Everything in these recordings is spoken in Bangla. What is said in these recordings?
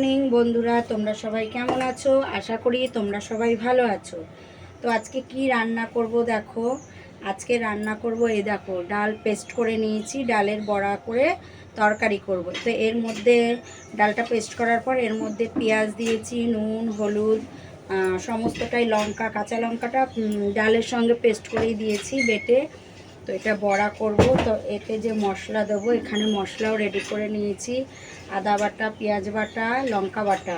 মর্নিং বন্ধুরা, তোমরা সবাই কেমন আছো? আশা করি তোমরা সবাই ভালো আছো। তো আজকে কি রান্না করব দেখো? আজকে রান্না করব এই দেখো, ডাল পেস্ট করে নিয়েছি, ডালের বড়া করে তরকারি করব। তো এর মধ্যে ডালটা পেস্ট করার পর এর মধ্যে পেঁয়াজ দিয়েছি, নুন, হলুদ সমস্তটাই লঙ্কা, কাঁচা লঙ্কাটা ডালের সঙ্গে পেস্ট করেই দিয়েছি, বেটে। এটা বড়া করব। তো এতে যে মশলা দেবো, এখানে মশলাও রেডি করে নিয়েছি। আদা বাটা, পেঁয়াজ বাটা, লঙ্কা বাটা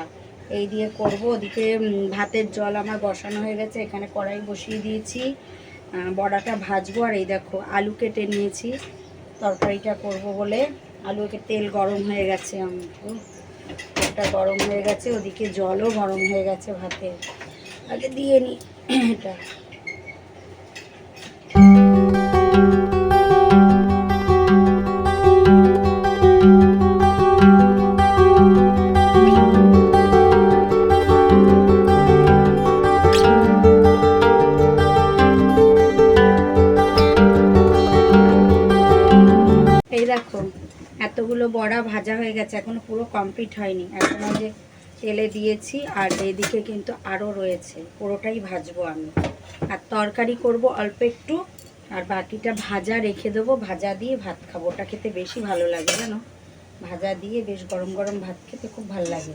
এই দিয়ে করব। ওদিকে ভাতের জল আমার বসানো হয়ে গেছে, এখানে কড়াই বসিয়ে দিয়েছি। বড়াটা ভাজবো। আর এই দেখো, আলু কেটে নিয়েছি। তরকারিটা করব বলে আলুকে তেল গরম হয়ে গেছে আমার তেলটা গরম হয়ে গেছে, ওদিকে জলও গরম হয়ে গেছে ভাতে আগে দিয়ে নিই এটা। এতগুলো বড়া ভাজা হয়ে গেছে, এখনও পুরো কমপ্লিট হয়নি। এখনও যে তেলে দিয়েছি আর এদিকে কিন্তু আরও রয়েছে, পুরোটাই ভাজবো আমি। আর তরকারি করব অল্প একটু, আর বাকিটা ভাজা রেখে দেবো, ভাজা দিয়ে ভাত খাব। ওটা খেতে বেশি ভালো লাগে, জানো? ভাজা দিয়ে বেশ গরম গরম ভাত খেতে খুব ভালো লাগে।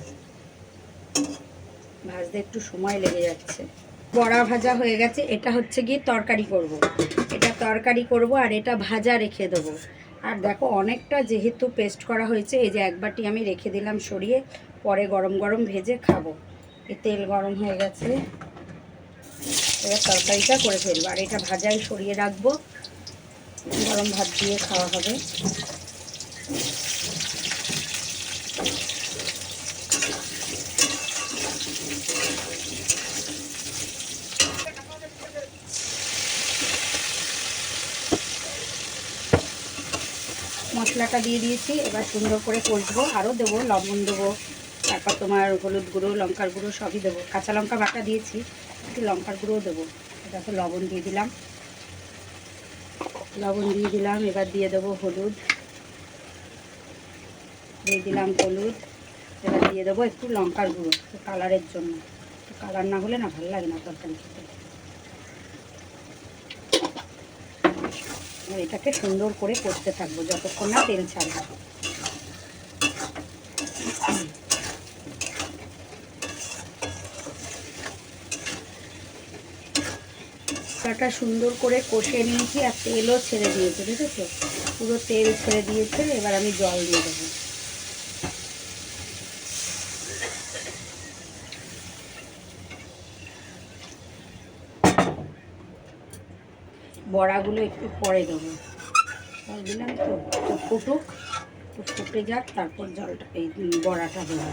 ভাজতে একটু সময় লেগে যাচ্ছে। বড়া ভাজা হয়ে গেছে, এটা হচ্ছে গিয়ে তরকারি করব। এটা তরকারি করব আর এটা ভাজা রেখে দেবো। আর দেখো, অনেকটা যেহেতু পেস্ট করা হয়েছে, এই যে একবারটি আমি রেখে দিলাম সরিয়ে, পরে গরম গরম ভেজে খাব। এই তেল গরম হয়ে গেছে। এবার তরকারিটা করে ফেলব। আর এটা ভাজায় সরিয়ে রাখব। গরম ভাত দিয়ে খাওয়া হবে। মশলাটা দিয়ে দিয়েছি। এবার সুন্দর করে কষবো, আরও দেবো, লবণ দেবো, তারপর তোমার হলুদ গুঁড়ো, লঙ্কার গুঁড়ো সবই দেবো। কাঁচা লঙ্কা বাটা দিয়েছি, একটু লঙ্কার গুঁড়োও দেবো। দেখো লবণ দিয়ে দিলাম। লবণ দিয়ে দিলাম, এবার দিয়ে দেবো হলুদ। দিয়ে দিলাম হলুদ। এবার দিয়ে দেবো একটু লঙ্কার গুঁড়ো কালারের জন্য। কালার না হলে না ভালো লাগে না তরকারি খেতে। এটাকে সুন্দর করে করতে থাকব যতক্ষণ না তেল ছাড়বে। মশলাটা সুন্দর করে কষে নিয়েছি আর তেলও ছেড়ে দিয়েছে, বুঝেছ? পুরো তেল ছেড়ে দিয়েছে, এবার আমি জল দিয়ে দেবো। বড়াগুলো একটু পরে দেবো। জল দিলাম তো তো ফুটুক, তো ফুটে যাক, তারপর জলটা, এই বড়াটা দেবো।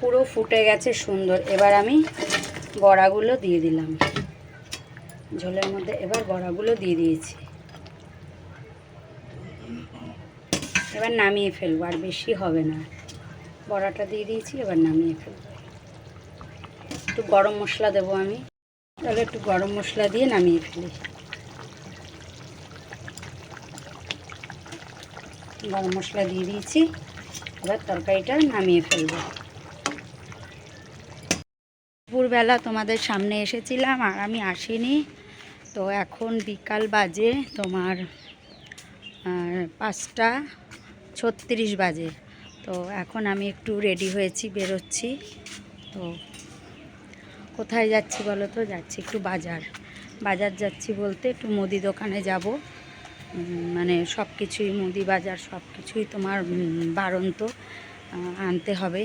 পুরো ফুটে গেছে সুন্দর। এবার আমি বড়াগুলো দিয়ে দিলাম। ঝোলের মধ্যে এবার বড়াগুলো দিয়ে দিয়েছি। এবার নামিয়ে ফেলব, আর বেশি হবে না। বড়াটা দিয়ে দিয়েছি, এবার নামিয়ে ফেলব। একটু গরম মশলা দেবো আমি। তাহলে একটু গরম মশলা দিয়ে নামিয়ে ফেলি। গরম মশলা দিয়ে দিয়েছি, এবার তরকারিটা নামিয়ে ফেলব। দুপুরবেলা তোমাদের সামনে এসেছিলাম, আর আমি আসিনি। তো এখন বিকাল বাজে তোমার পাঁচটা ছত্রিশ বাজে। তো এখন আমি একটু রেডি হয়েছি, বেরোচ্ছি। তো কোথায় যাচ্ছি বলো তো? যাচ্ছি একটু বাজার। বাজার যাচ্ছি বলতে একটু মুদি দোকানে যাব। মানে সব কিছুই মুদি বাজার সব কিছুই তোমার বারন্ত আনতে হবে।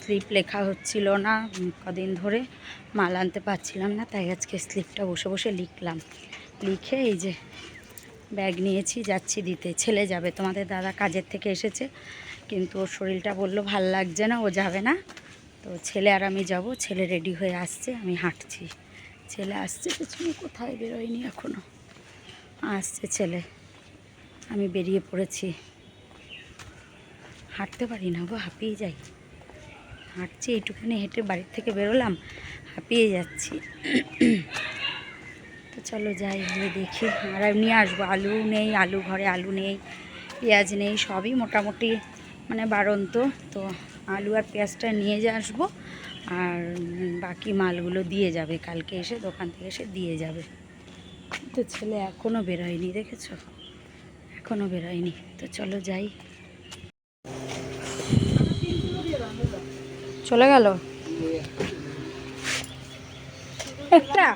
স্লিপ লেখা হচ্ছিল না কদিন ধরে মাল আনতে পারছিলাম না, তাই আজকে স্লিপটা বসে বসে লিখলাম। লিখে এই যে ব্যাগ নিয়েছি, যাচ্ছি দিতে। ছেলে যাবে, তোমাদের দাদা কাজের থেকে এসেছে। কিন্তু ওর শরীরটা বলল, ভালো লাগছে না, ও যাবে না। তো ছেলে আর আমি যাব, ছেলে রেডি হয়ে আসছে, আমি হাঁটছি। ছেলে আসছে, পেছনে কোথায় বেরোয়নি এখনও আসছে ছেলে। আমি বেরিয়ে পড়েছি। হাঁটতে পারি না গো, হাঁপিয়ে যাই। হাঁটছি, এইটুখানি হেঁটে বাড়ির থেকে বেরোলাম, হাঁপিয়ে যাচ্ছি। তো চলো যাই, গিয়ে দেখি। আর নিয়ে আসব। আলু নেই, আলু ঘরে আলু নেই, পেঁয়াজ নেই, সবই মোটামুটি মানে বাড়ন্ত। তো আলু আর পেঁয়াজটা নিয়ে যা আসব, আর বাকি মালগুলো দিয়ে যাবে। কালকে এসে দোকান থেকে এসে দিয়ে যাবে। তো ছেলে এখনও বেরোয়নি, দেখেছ? এখনও বেরোয়নি। তো চলো যাই। চলে গেল? একটা।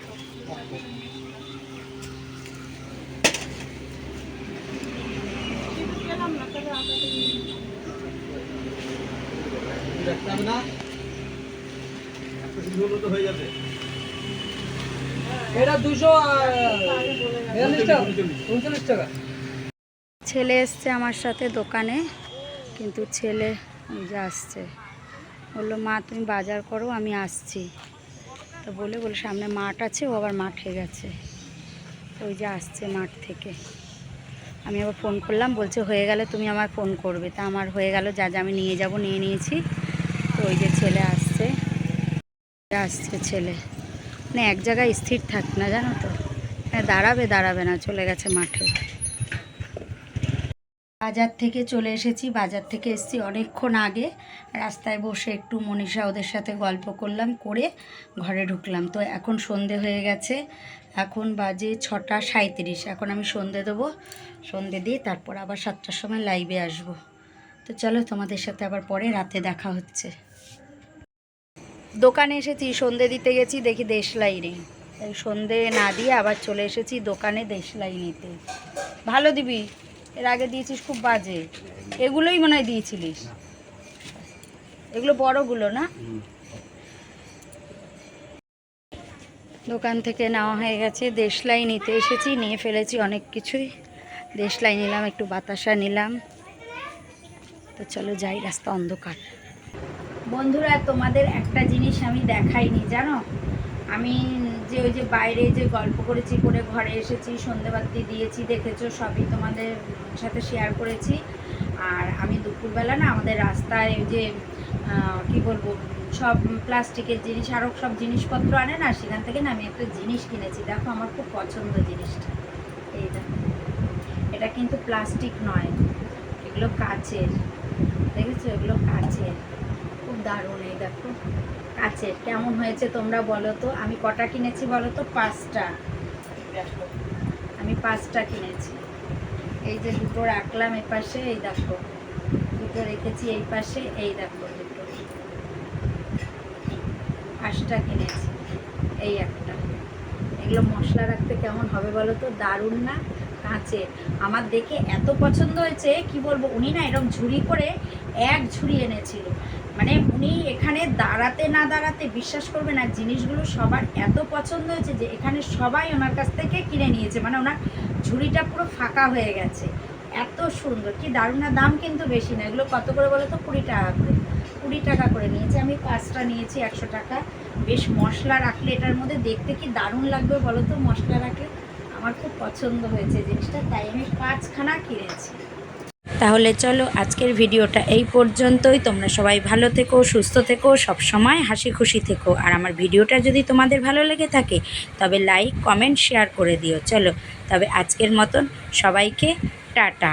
এটা দুশো উনচল্লিশ টাকা। ছেলে এসছে আমার সাথে দোকানে কিন্তু ছেলে ওই যে আসছে। বলল মা তুমি বাজার করো আমি আসছি। তো বলে বলে সামনে মাঠ আছে ও আবার মাঠে গেছে। ওই যে আসছে মাঠ থেকে। আমি আবার ফোন করলাম বলছে হয়ে গেলে তুমি আমার ফোন করবে। তা আমার হয়ে গেল যা যা আমি নিয়ে যাব নিয়ে নিয়েছি। ওই যে ছেলে আসছে। আসছে ছেলে। মানে এক জায়গায় স্থির থাক না, জানো তো? হ্যাঁ দাঁড়াবে দাঁড়াবে না, চলে গেছে মাঠে। বাজার থেকে চলে এসেছি, বাজার থেকে এসেছি অনেকক্ষণ আগে। রাস্তায় বসে একটু মনীষা ওদের সাথে গল্প করলাম, করে ঘরে ঢুকলাম। তো এখন সন্ধে হয়ে গেছে। এখন বাজে ছটা সাঁত্রিশ এখন আমি সন্ধে দেবো। সন্ধে দিয়ে তারপর আবার সাতটার সময় লাইভে আসব। তো চলো তোমাদের সাথে আবার পরে রাতে দেখা হচ্ছে। দোকানে এসেছি, সন্ধে দিতে গেছি, দেখি দেশলাই নেই তাই সন্ধে না দিয়ে আবার চলে এসেছি দোকানে দেশলাই নিতে ভালো দিবি, এর আগে দিয়েছিস খুব বাজে। এগুলোই মনে হয় দিয়েছিলিস। এগুলো বড়গুলো না? দোকান থেকে নেওয়া হয়ে গেছে দেশলাই নিতে এসেছি, নিয়ে ফেলেছি অনেক কিছুই। দেশলাই নিলাম, একটু বাতাসা নিলাম। তো চলো যাই, রাস্তা অন্ধকার। বন্ধুরা, তোমাদের একটা জিনিস আমি দেখাইনি, জানো? আমি যে ওই যে বাইরে যে গল্প করেছি, করে ঘরে এসেছি, সন্ধেবাতি দিয়েছি, দেখেছ, সবই তোমাদের সাথে শেয়ার করেছি। আর আমি দুপুরবেলা না, আমাদের রাস্তায় ওই যে কি বলব, সব প্লাস্টিকের জিনিস আরও সব জিনিসপত্র আনে না, সেখান থেকে না আমি একটা জিনিস কিনেছি। দেখো, আমার খুব পছন্দ জিনিসটা। এই দেখো, এটা কিন্তু প্লাস্টিক নয়, এগুলো কাচের, দেখেছ? এগুলো কাচের। দারুণ, এই দেখো। কাচের, কেমন হয়েছে তোমরা বলো তো? আমি কটা কিনেছি বলো তো? পাঁচটা। আমি পাঁচটা কিনেছি। এই যে দুটো রাখলাম এ পাশে এই দেখো। দুটো রেখেছি এই পাশে, এই দেখো দুটো। পাঁচটা কিনেছি, এই একটা। এগুলো মশলা রাখতে কেমন হবে বলো তো? দারুণ না? কাঁচে আমার দেখে এত পছন্দ হয়েছে, কি বলব? উনি না এরকম ঝুড়ি করে এক ঝুড়ি এনেছিল। মানে উনি এখানে দাঁড়াতে না দাঁড়াতে বিশ্বাস করবে না, জিনিসগুলো সবার এত পছন্দ হয়েছে যে এখানে সবাই ওনার কাছ থেকে কিনে নিয়েছে মানে ওনার ঝুড়িটা পুরো ফাঁকা হয়ে গেছে। এত সুন্দর, কি দারুণ, না দাম কিন্তু বেশি না, এগুলো কত করে বলো তো কুড়ি টাকা করে, কুড়ি টাকা করে নিয়েছি। আমি পাঁচটা নিয়েছি, একশো টাকা। বেশ মশলা রাখলে এটার মধ্যে দেখতে কি দারুণ লাগবে বলো তো মশলা রাখলে আমার খুব পছন্দ হয়েছে জিনিসটা, তাই আমি পাঁচখানা কিনেছি। তাহলে চলো আজকের ভিডিওটা এই পর্যন্তই। তোমরা সবাই ভালো থেকো, সুস্থ থেকো সব সময় হাসি খুশি থেকো। আর আমার ভিডিওটা যদি তোমাদের ভালো লেগে থাকে, তবে লাইক, কমেন্ট, শেয়ার করে দিও। চলো, তবে আজকের মতন সবাইকে টাটা।